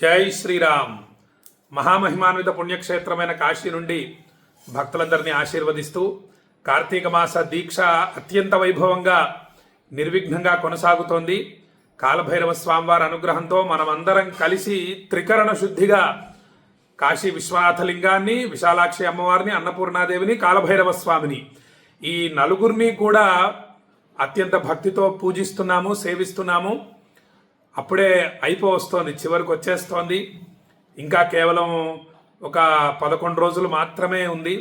జై శ్రీరామ్. మహామహిమాన్విత పుణ్యక్షేత్రమైన కాశీ నుండి భక్తులందరినీ ఆశీర్వదిస్తూ కార్తీక మాస దీక్ష అత్యంత వైభవంగా నిర్విఘ్నంగా కొనసాగుతోంది. కాలభైరవ స్వామివారి అనుగ్రహంతో మనమందరం కలిసి త్రికరణ శుద్ధిగా కాశీ విశ్వనాథలింగాన్ని విశాలాక్షి అమ్మవారిని అన్నపూర్ణాదేవిని కాలభైరవ స్వామిని ఈ నలుగురిని కూడా అత్యంత భక్తితో పూజిస్తున్నాము సేవిస్తున్నాము. అప్పుడే అయిపోవస్తోంది చివరికి వచ్చేస్తోంది. ఇంకా కేవలం ఒక పదకొండు రోజులు మాత్రమే ఉంది.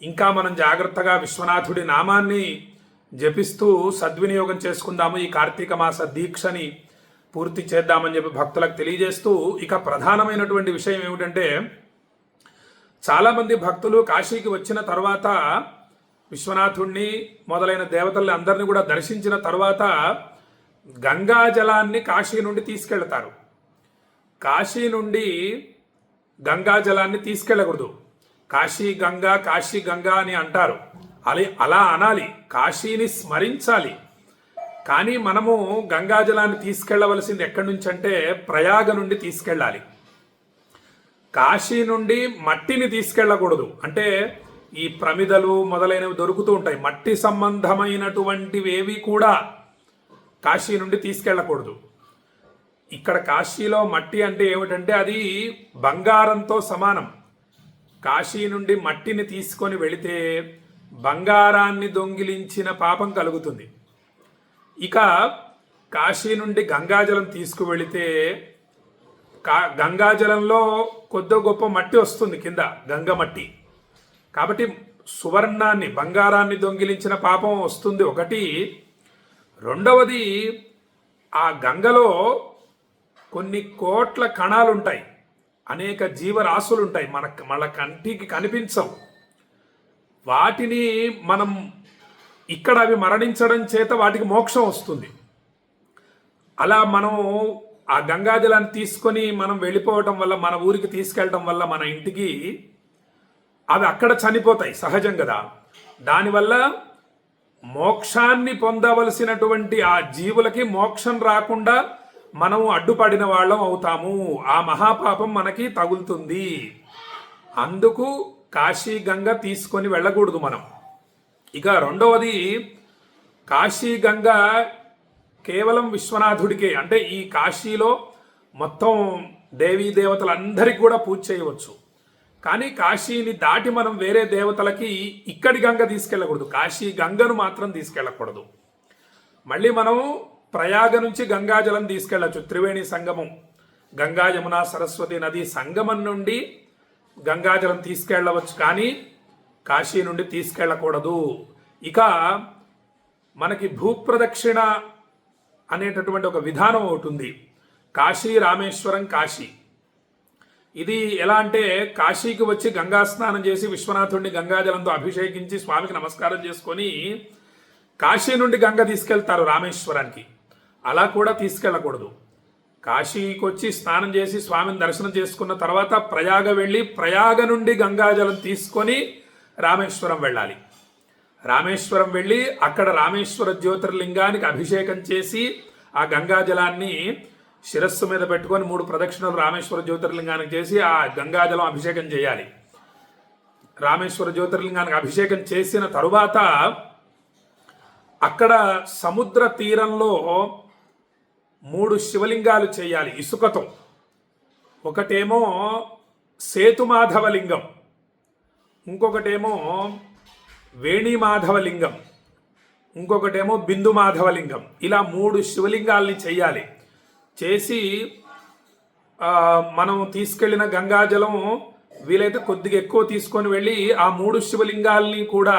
ఇంకా మనం జాగ్రత్తగా విశ్వనాథుడి నామాన్ని జపిస్తూ సద్వినియోగం చేసుకుందాము. ఈ కార్తీక మాస దీక్షని పూర్తి చేద్దామని చెప్పి భక్తులకు తెలియజేస్తూ ఇక ప్రధానమైనటువంటి విషయం ఏమిటంటే చాలామంది భక్తులు కాశీకి వచ్చిన తర్వాత విశ్వనాథుణ్ణి మొదలైన దేవతల్ని అందరినీ కూడా దర్శించిన తర్వాత గంగా జలాన్ని కాశీ నుండి తీసుకెళ్తారు. కాశీ నుండి గంగా జలాన్ని తీసుకెళ్ళకూడదు కాశీ గంగా కాశీ గంగా అని అంటారు. అలా అలా అనాలి. కాశీని స్మరించాలి. కానీ మనము గంగా జలాన్ని తీసుకెళ్ళవలసింది ఎక్కడి నుంచి అంటే ప్రయాగ నుండి తీసుకెళ్ళాలి. కాశీ నుండి మట్టిని తీసుకెళ్ళకూడదు. అంటే ఈ ప్రమిదలు మొదలైనవి దొరుకుతూ ఉంటాయి. మట్టి సంబంధమైనటువంటివి ఏవి కూడా కాశీ నుండి తీసుకెళ్ళకూడదు. ఇక్కడ కాశీలో మట్టి అంటే ఏమిటంటే అది బంగారంతో సమానం. కాశీ నుండి మట్టిని తీసుకొని వెళితే బంగారాన్ని దొంగిలించిన పాపం కలుగుతుంది. ఇక కాశీ నుండి గంగాజలం తీసుకువెళితే కా గంగాజలంలో కొద్ది గొప్ప మట్టి వస్తుంది కింద గంగ మట్టి. కాబట్టి సువర్ణాన్ని బంగారాన్ని దొంగిలించిన పాపం వస్తుంది ఒకటి. రెండవది ఆ గంగలో కొన్ని కోట్ల కణాలు ఉంటాయి అనేక జీవరాశులు ఉంటాయి మన మన కంటికి కనిపించవు. వాటిని మనం ఇక్కడ అవి మరణించడం చేత వాటికి మోక్షం వస్తుంది. అలా మనం ఆ గంగాజలాన్ని తీసుకొని మనం వెళ్ళిపోవటం వల్ల మన ఊరికి తీసుకెళ్ళటం వల్ల మన ఇంటికి అవి అక్కడ చనిపోతాయి. సహజం కదా. దానివల్ల మోక్షాన్ని పొందవలసినటువంటి ఆ జీవులకి మోక్షం రాకుండా మనం అడ్డుపడిన వాళ్ళం అవుతాము. ఆ మహాపాపం మనకి తగులుతుంది. అందుకు కాశీ గంగ తీసుకొని వెళ్ళకూడదు మనం. ఇక రెండవది కాశీ గంగ కేవలం విశ్వనాథుడికే అంటే ఈ కాశీలో మొత్తం దేవీ దేవతలందరికీ కూడా పూజ చేయవచ్చు. కానీ కాశీని దాటి మనం వేరే దేవతలకి ఇక్కడి గంగ తీసుకెళ్ళకూడదు. కాశీ గంగను మాత్రం తీసుకెళ్ళకూడదు. మళ్ళీ మనం ప్రయాగ నుంచి గంగాజలం తీసుకెళ్ళచ్చు. త్రివేణి సంగమం. గంగా యమున సరస్వతి నది సంగమం నుండి గంగాజలం తీసుకెళ్ళవచ్చు కానీ కాశీ నుండి తీసుకెళ్ళకూడదు. ఇక మనకి భూప్రదక్షిణ అనేటటువంటి ఒక విధానం ఒకటి ఉంది. కాశీ రామేశ్వరం కాశీ. ఇది ఎలా అంటే కాశీకి వచ్చి గంగా స్నానం చేసి విశ్వనాథుడిని గంగాజలంతో అభిషేకించి స్వామికి నమస్కారం చేసుకొని కాశీ నుండి గంగ తీసుకెళ్తారు రామేశ్వరానికి. అలా కూడా తీసుకెళ్ళకూడదు. కాశీకి వచ్చి స్నానం చేసి స్వామిని దర్శనం చేసుకున్న తర్వాత ప్రయాగ వెళ్ళి ప్రయాగ నుండి గంగాజలం తీసుకొని రామేశ్వరం వెళ్ళాలి. రామేశ్వరం వెళ్ళి అక్కడ రామేశ్వర జ్యోతిర్లింగానికి అభిషేకం చేసి ఆ గంగాజలాన్ని శిరస్సు మీద పెట్టుకొని మూడు ప్రదక్షిణలు రామేశ్వర జ్యోతిర్లింగానికి చేసి ఆ గంగాజలం అభిషేకం చేయాలి. రామేశ్వర జ్యోతిర్లింగానికి అభిషేకం చేసిన తరువాత అక్కడ సముద్ర తీరంలో మూడు శివలింగాలు చేయాలి. ఇసుకతో. ఒకటేమో సేతుమాధవలింగం. ఇంకొకటేమో వేణిమాధవలింగం. ఇంకొకటేమో బిందు మాధవలింగం ఇలా మూడు శివలింగాల్ని చేయాలి. చేసి మనం తీసుకెళ్ళిన గంగాజలం వీలైతే కొద్దిగా ఎక్కువ తీసుకొని వెళ్ళి ఆ మూడు శివలింగాల్ని కూడా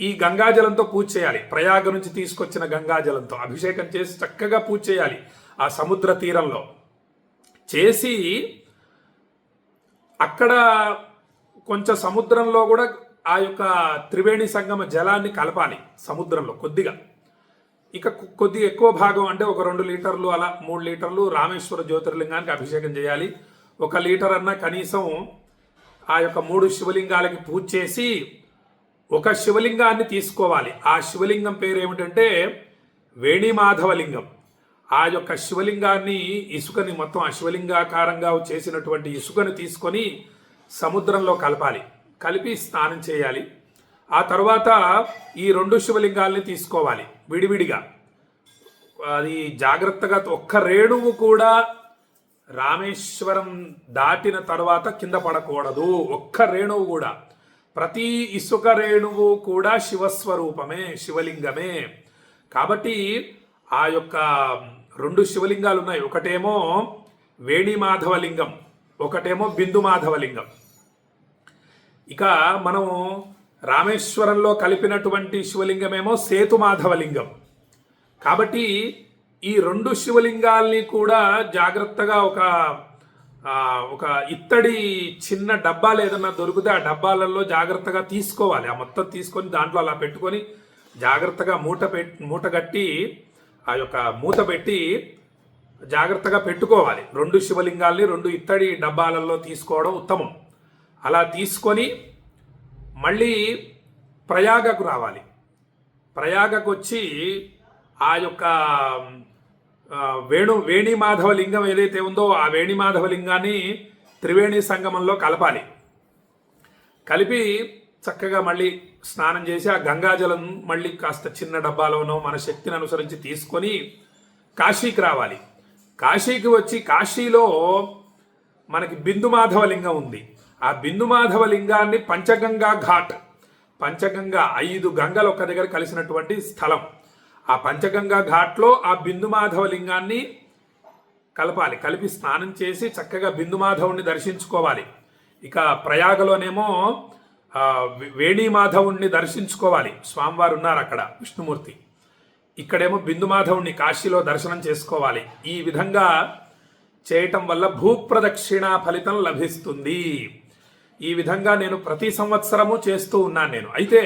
ఈ గంగాజలంతో పూజ చేయాలి. ప్రయాగ నుంచి తీసుకొచ్చిన గంగాజలంతో అభిషేకం చేసి చక్కగా పూజ చేయాలి ఆ సముద్ర తీరంలో. చేసి అక్కడ కొంచెం సముద్రంలో కూడా ఆ యొక్క త్రివేణి సంగమ జలాన్ని కలపాలి సముద్రంలో కొద్దిగా. ఇక కొద్దిగా ఎక్కువ భాగం అంటే ఒక రెండు లీటర్లు అలా మూడు లీటర్లు రామేశ్వర జ్యోతిర్లింగానికి అభిషేకం చేయాలి. ఒక లీటర్ అన్న కనీసం ఆ యొక్క మూడు శివలింగాలకి పూజ చేసి ఒక శివలింగాన్ని తీసుకోవాలి. ఆ శివలింగం పేరు ఏమిటంటే వేణిమాధవలింగం. ఆ యొక్క శివలింగాన్ని ఇసుకని మొత్తం ఆ శివలింగాకారంగా చేసినటువంటి ఇసుకని తీసుకొని సముద్రంలో కలపాలి. కలిపి స్నానం చేయాలి. ఆ తర్వాత ఈ రెండు శివలింగాల్ని తీసుకోవాలి విడివిడిగా. అది జాగ్రత్తగా ఒక్క రేణువు కూడా రామేశ్వరం దాటిన తర్వాత కింద పడకూడదు ఒక్క రేణువు కూడా. ప్రతి ఇసుక రేణువు కూడా శివస్వరూపమే శివలింగమే. కాబట్టి ఆ యొక్క రెండు శివలింగాలు ఉన్నాయి ఒకటేమో వేణిమాధవలింగం ఒకటేమో బిందు మాధవలింగం ఇక మనం రామేశ్వరంలో కలిపినటువంటి శివలింగమేమో సేతుమాధవలింగం. కాబట్టి ఈ రెండు శివలింగాల్ని కూడా జాగ్రత్తగా ఒక ఒక ఇత్తడి చిన్న డబ్బాలు ఏదన్నా దొరికితే ఆ డబ్బాలలో జాగ్రత్తగా తీసుకోవాలి. ఆ మొత్తం తీసుకొని దాంట్లో అలా పెట్టుకొని జాగ్రత్తగా మూట పెట్ మూట కట్టి ఆ యొక్క మూత పెట్టి జాగ్రత్తగా పెట్టుకోవాలి. రెండు శివలింగాల్ని రెండు ఇత్తడి డబ్బాలలో తీసుకోవడం ఉత్తమం. అలా తీసుకొని మళ్ళీ ప్రయాగకు రావాలి. ప్రయాగకు వచ్చి ఆ యొక్క వేణు వేణిమాధవ లింగం ఏదైతే ఉందో ఆ వేణిమాధవ లింగాన్ని త్రివేణి సంగమంలో కలపాలి. కలిపి చక్కగా మళ్ళీ స్నానం చేసి ఆ గంగాజలం మళ్ళీ కాస్త చిన్న డబ్బాలోనో మన శక్తిని అనుసరించి తీసుకొని కాశీకి రావాలి. కాశీకి వచ్చి కాశీలో మనకి బిందు మాధవ లింగం ఉంది. ఆ బిందుమాధవ లింగాన్ని పంచగంగా ఘాట్ పంచగంగా ఐదు గంగలు ఒక దగ్గర కలిసినటువంటి స్థలం. ఆ పంచగంగా ఘాట్లో ఆ బిందుమాధవ లింగాన్ని కలపాలి కలిపి స్నానం చేసి చక్కగా బిందుమాధవుణ్ణి దర్శించుకోవాలి. ఇక ప్రయాగలోనేమో వేణీమాధవుణ్ణి దర్శించుకోవాలి. స్వామివారు ఉన్నారు అక్కడ విష్ణుమూర్తి. ఇక్కడేమో బిందుమాధవుణ్ణి కాశీలో దర్శనం చేసుకోవాలి. ఈ విధంగా చేయటం వల్ల భూప్రదక్షిణ ఫలితం లభిస్తుంది. ఈ విధంగా నేను ప్రతి సంవత్సరము చేస్తూ ఉన్నాను నేను. అయితే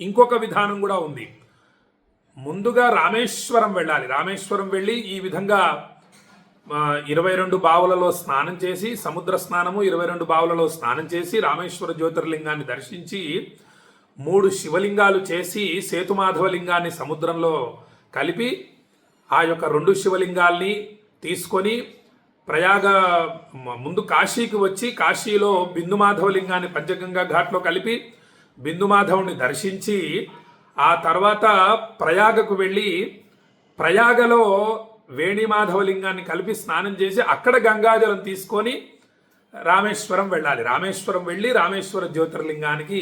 ఇంకొక విధానం కూడా ఉంది. ముందుగా రామేశ్వరం వెళ్ళాలి. రామేశ్వరం వెళ్ళి ఈ విధంగా ఇరవై రెండు బావులలో స్నానం చేసి సముద్ర స్నానము ఇరవై రెండు బావులలో స్నానం చేసి రామేశ్వర జ్యోతిర్లింగాన్ని దర్శించి మూడు శివలింగాలు చేసి సేతుమాధవలింగాన్ని సముద్రంలో కలిపి ఆ యొక్క రెండు శివలింగాల్ని తీసుకొని ప్రయాగ ముందు కాశీకి వచ్చి కాశీలో బిందుమాధవలింగాన్ని పంచగంగా ఘాట్లో కలిపి బిందుమాధవుని దర్శించి ఆ తర్వాత ప్రయాగకు వెళ్ళి ప్రయాగలో వేణిమాధవలింగాన్ని కలిపి స్నానం చేసి అక్కడ గంగాజలం తీసుకొని రామేశ్వరం వెళ్ళాలి. రామేశ్వరం వెళ్ళి రామేశ్వర జ్యోతిర్లింగానికి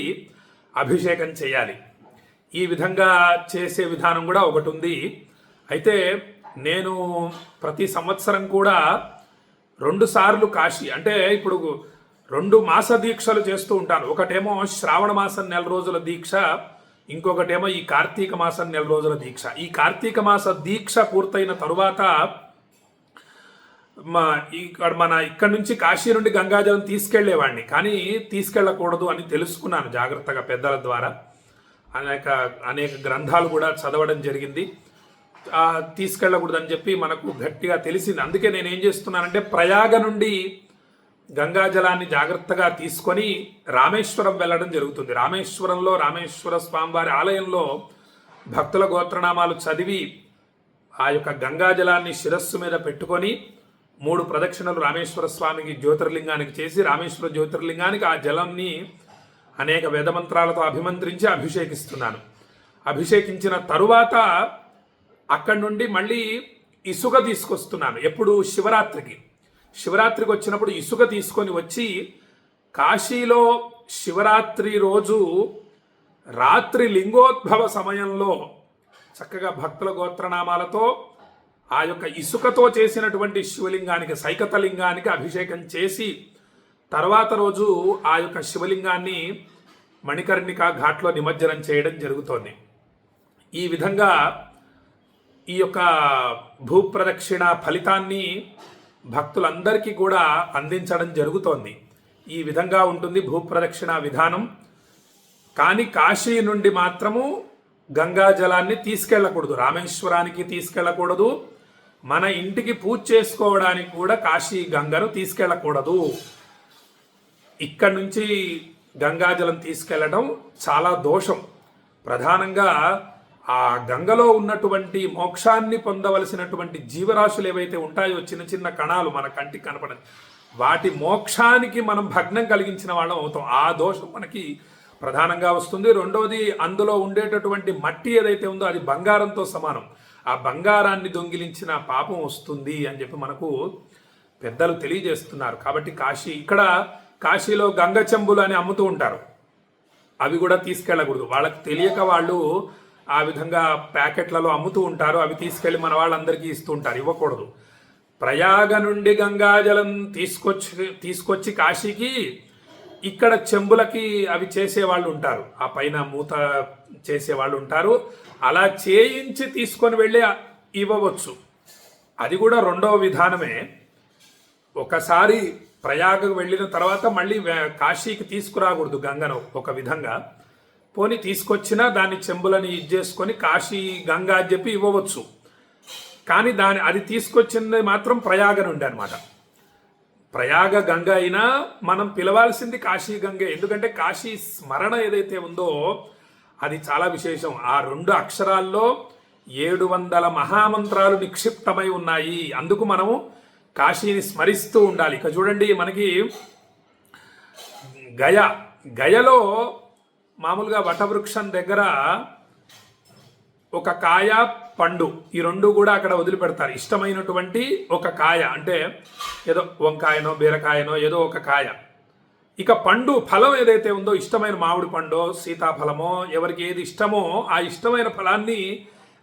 అభిషేకం చేయాలి. ఈ విధంగా చేసే విధానం కూడా ఒకటి ఉంది. అయితే నేను ప్రతి సంవత్సరం కూడా రెండు సార్లు కాశీ. అంటే ఇప్పుడు రెండు మాస దీక్షలు చేస్తూ ఉంటారు ఒకటేమో శ్రావణ మాసం నెల రోజుల దీక్ష ఇంకొకటేమో ఈ కార్తీక మాసం నెల రోజుల దీక్ష. ఈ కార్తీక మాస దీక్ష పూర్తయిన తరువాత మా ఇక్కడ మన ఇక్కడ నుంచి కాశీ నుండి గంగాజలం తీసుకెళ్ళేవాడిని. కానీ తీసుకెళ్ళకూడదు అని తెలుసుకున్నాను జాగ్రత్తగా పెద్దల ద్వారా. అనేక అనేక గ్రంథాలు కూడా చదవడం జరిగింది. తీసుకెళ్ళకూడదని చెప్పి మనకు గట్టిగా తెలిసింది. అందుకే నేను ఏం చేస్తున్నానంటే ప్రయాగ నుండి గంగాజలాన్ని జాగ్రత్తగా తీసుకొని రామేశ్వరం వెళ్ళడం జరుగుతుంది. రామేశ్వరంలో రామేశ్వర స్వామివారి ఆలయంలో భక్తుల గోత్రనామాలు చదివి ఆ యొక్క గంగాజలాన్ని శిరస్సు మీద పెట్టుకొని మూడు ప్రదక్షిణలు రామేశ్వర స్వామికి జ్యోతిర్లింగానికి చేసి రామేశ్వర జ్యోతిర్లింగానికి ఆ జలాన్ని అనేక వేదమంత్రాలతో అభిమంత్రించి అభిషేకిస్తున్నాను. అభిషేకించిన తరువాత అక్కడి నుండి మళ్ళీ ఇసుక తీసుకొస్తున్నాను. ఎప్పుడు? శివరాత్రికి. శివరాత్రికి వచ్చినప్పుడు ఇసుక తీసుకొని వచ్చి కాశీలో శివరాత్రి రోజు రాత్రి లింగోద్భవ సమయంలో చక్కగా భక్తుల గోత్రనామాలతో ఆ యొక్క ఇసుకతో చేసినటువంటి శివలింగానికి సైకత లింగానికి అభిషేకం చేసి తర్వాత రోజు ఆ యొక్క శివలింగాన్ని మణికర్ణిక ఘాట్లో నిమజ్జనం చేయడం జరుగుతోంది. ఈ విధంగా ఈ యొక్క భూప్రదక్షిణ ఫలితాన్ని భక్తులందరికీ కూడా అందించడం జరుగుతోంది. ఈ విధంగా ఉంటుంది భూప్రదక్షిణ విధానం. కానీ కాశీ నుండి మాత్రము గంగా జలాన్ని తీసుకెళ్ళకూడదు. రామేశ్వరానికి తీసుకెళ్ళకూడదు. మన ఇంటికి పూజ చేసుకోవడానికి కూడా కాశీ గంగను తీసుకెళ్ళకూడదు. ఇక్కడి నుంచి గంగాజలం తీసుకెళ్ళడం చాలా దోషం. ప్రధానంగా ఆ గంగలో ఉన్నటువంటి మోక్షాన్ని పొందవలసినటువంటి జీవరాశులు ఏవైతే ఉంటాయో చిన్న చిన్న కణాలు మన కంటికి కనపడదు వాటి మోక్షానికి మనం భగ్నం కలిగించిన వాళ్ళం అవుతాం. ఆ దోషం మనకి ప్రధానంగా వస్తుంది. రెండవది అందులో ఉండేటటువంటి మట్టి ఏదైతే ఉందో అది బంగారంతో సమానం. ఆ బంగారాన్ని దొంగిలించిన పాపం వస్తుంది అని చెప్పి మనకు పెద్దలు తెలియజేస్తున్నారు. కాబట్టి కాశీ ఇక్కడ కాశీలో గంగ చెంబులు అని అమ్ముతూ ఉంటారు. అవి కూడా తీసుకెళ్ళకూడదు. వాళ్ళకి తెలియక వాళ్ళు ఆ విధంగా ప్యాకెట్లలో అమ్ముతూ ఉంటారు. అవి తీసుకెళ్ళి మన వాళ్ళందరికీ ఇస్తూ ఉంటారు ఇవ్వకూడదు. ప్రయాగ నుండి గంగాజలం తీసుకొచ్చి తీసుకొచ్చి కాశీకి ఇక్కడ చెంబులకి అవి చేసేవాళ్ళు ఉంటారు. ఆ పైన మూత చేసేవాళ్ళు ఉంటారు. అలా చేయించి తీసుకొని వెళ్ళి ఇవ్వవచ్చు. అది కూడా రెండవ విధానమే. ఒకసారి ప్రయాగకు వెళ్ళిన తర్వాత మళ్ళీ కాశీకి తీసుకురాకూడదు గంగను ఒక విధంగా. పోని తీసుకొచ్చినా దాన్ని చెంబులని ఇది చేసుకొని కాశీ గంగా అని చెప్పి ఇవ్వవచ్చు. కానీ దాని అది తీసుకొచ్చింది మాత్రం ప్రయాగ నుండి అనమాట ప్రయాగ గంగ అయినా మనం పిలవాల్సింది కాశీ గంగ. ఎందుకంటే కాశీ స్మరణ ఏదైతే ఉందో అది చాలా విశేషం. ఆ రెండు అక్షరాల్లో ఏడు వందల మహామంత్రాలు నిక్షిప్తమై ఉన్నాయి. అందుకు మనము కాశీని స్మరిస్తూ ఉండాలి. ఇక చూడండి మనకి గయ గయలో మామూలుగా వటవృక్షం దగ్గర ఒక కాయ పండు ఈ రెండు కూడా అక్కడ వదిలిపెడతారు. ఇష్టమైనటువంటి ఒక కాయ అంటే ఏదో వంకాయనో బీరకాయనో ఏదో ఒక కాయ. ఇక పండు ఫలం ఏదైతే ఉందో ఇష్టమైన మామిడి పండో సీతాఫలమో ఎవరికి ఏది ఇష్టమో ఆ ఇష్టమైన ఫలాన్ని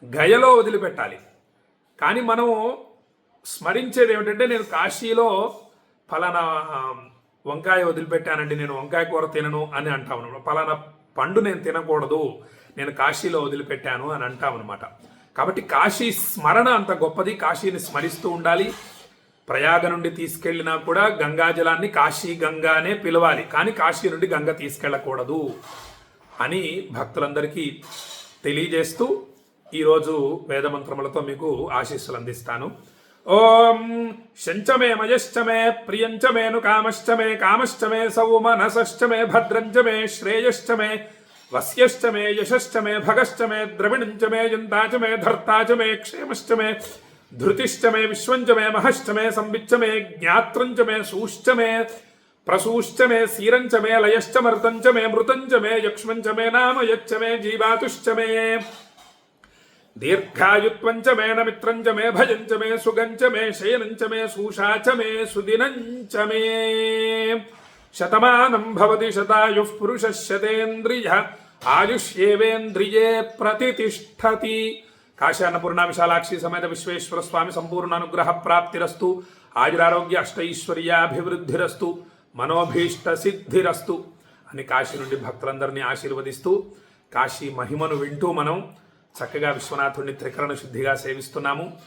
గయలో వదిలిపెట్టాలి. కానీ మనం స్మరించేది ఏమిటంటే నేను కాశీలో ఫలానా వంకాయ వదిలిపెట్టానండి నేను వంకాయ కూర తినను అని అంటాము ఫలానా పండు నేను తినకూడదు నేను కాశీలో వదిలిపెట్టాను అని అంటామన్నమాట కాబట్టి కాశీ స్మరణ అంత గొప్పది. కాశీని స్మరిస్తూ ఉండాలి. ప్రయాగ నుండి తీసుకెళ్ళినా కూడా గంగాజలాన్ని కాశీ గంగానే పిలవాలి. కానీ కాశీ నుండి గంగ తీసుకెళ్ళకూడదు అని భక్తులందరికీ తెలియజేస్తూ ఈరోజు వేదమంత్రములతో మీకు ఆశీస్సులు అందిస్తాను. ओम मे मयश्च मे प्रियंच मे नु कामश्च मे कामश्च मे सौमनसश्च मे भद्रञ्च मे श्रेयश्च मे वस्यश्च मे यशश्च मे भगश्च मे द्रविणञ्च मे यन्ता मे धर्ता मे क्षेमश्च मे धृतिश्च मे मे महश्च मे संविच्च मे ज्ञातृञ्च मे मे मे मे लयश्च मे मे मे नाम यच्चमे जीवातुश्चमे मे జీవాతుశ్చమే దీర్ఘాయుత్వంచ మే చ మే భజంచ మే సుగం చ మే శయనం చ మే సూషా చ మే సుదినం చ మే. శతమానం భవతి శతాయు పురుష శతేంద్రియ ఆయుష్యేవేంద్రియే ప్రతిష్టతి కాశీ అన్నపూర్ణ విశాలాక్షి సమేత విశ్వేశ్వర స్వామి సంపూర్ణ అనుగ్రహ ప్రాప్తిరస్తు. ఆయురారోగ్య అష్టైశ్వర్యాభివృద్ధిరస్తు. మనోభీష్ట సిద్ధిరస్తు. అని కాశీ నుండి భక్తులందరినీ ఆశీర్వదిస్తూ కాశీ మహిమను వింటూ మనం చక్కగా విశ్వనాథుడిని త్రికరణ శుద్ధిగా సేవిస్తున్నాము.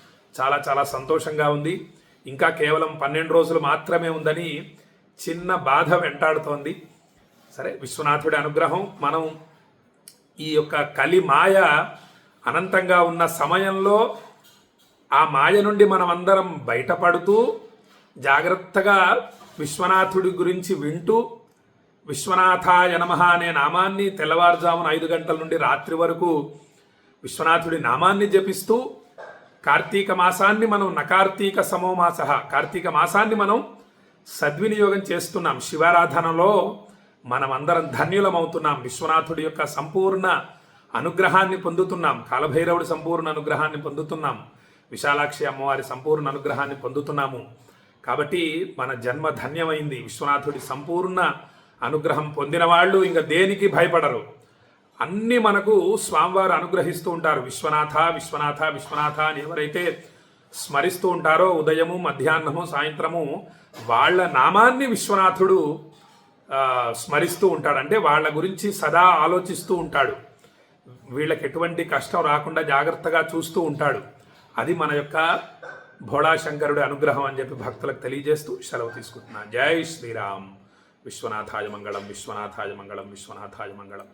చాలా చాలా సంతోషంగా ఉంది. ఇంకా కేవలం పన్నెండు రోజులు మాత్రమే ఉందని చిన్న బాధ వెంటాడుతోంది. సరే విశ్వనాథుడి అనుగ్రహం మనం ఈ యొక్క కలి మాయ అనంతంగా ఉన్న సమయంలో ఆ మాయ నుండి మనం అందరం బయటపడుతూ జాగ్రత్తగా విశ్వనాథుడి గురించి వింటూ విశ్వనాథాయ నమ అనే నామాన్ని తెల్లవారుజామున ఐదు గంటల నుండి రాత్రి వరకు విశ్వనాథుడి నామాన్ని జపిస్తూ కార్తీక మాసాన్ని మనం నకార్తీక సమోమాస కార్తీక మాసాన్ని మనం సద్వినియోగం చేస్తున్నాం. శివారాధనలో మనం అందరం ధన్యులమవుతున్నాం. విశ్వనాథుడి యొక్క సంపూర్ణ అనుగ్రహాన్ని పొందుతున్నాం. కాలభైరవుడి సంపూర్ణ అనుగ్రహాన్ని పొందుతున్నాం. విశాలాక్షి అమ్మవారి సంపూర్ణ అనుగ్రహాన్ని పొందుతున్నాము. కాబట్టి మన జన్మ ధన్యమైంది. విశ్వనాథుడి సంపూర్ణ అనుగ్రహం పొందిన వాళ్ళు ఇంకా దేనికి భయపడరు? అన్ని మనకు స్వామివారు అనుగ్రహిస్తూ ఉంటారు. విశ్వనాథ విశ్వనాథ విశ్వనాథ అని ఎవరైతే స్మరిస్తూ ఉంటారో ఉదయము మధ్యాహ్నము సాయంత్రము వాళ్ళ నామాన్ని విశ్వనాథుడు స్మరిస్తూ ఉంటాడు. అంటే వాళ్ళ గురించి సదా ఆలోచిస్తూ ఉంటాడు. వీళ్ళకి ఎటువంటి కష్టం రాకుండా జాగ్రత్తగా చూస్తూ ఉంటాడు. అది మన యొక్క భోళాశంకరుడి అనుగ్రహం అని చెప్పి భక్తులకు తెలియజేస్తూ సెలవు తీసుకుంటున్నాను. జై శ్రీరామ్. విశ్వనాథాయ మంగళం విశ్వనాథాయ మంగళం విశ్వనాథాయ మంగళం.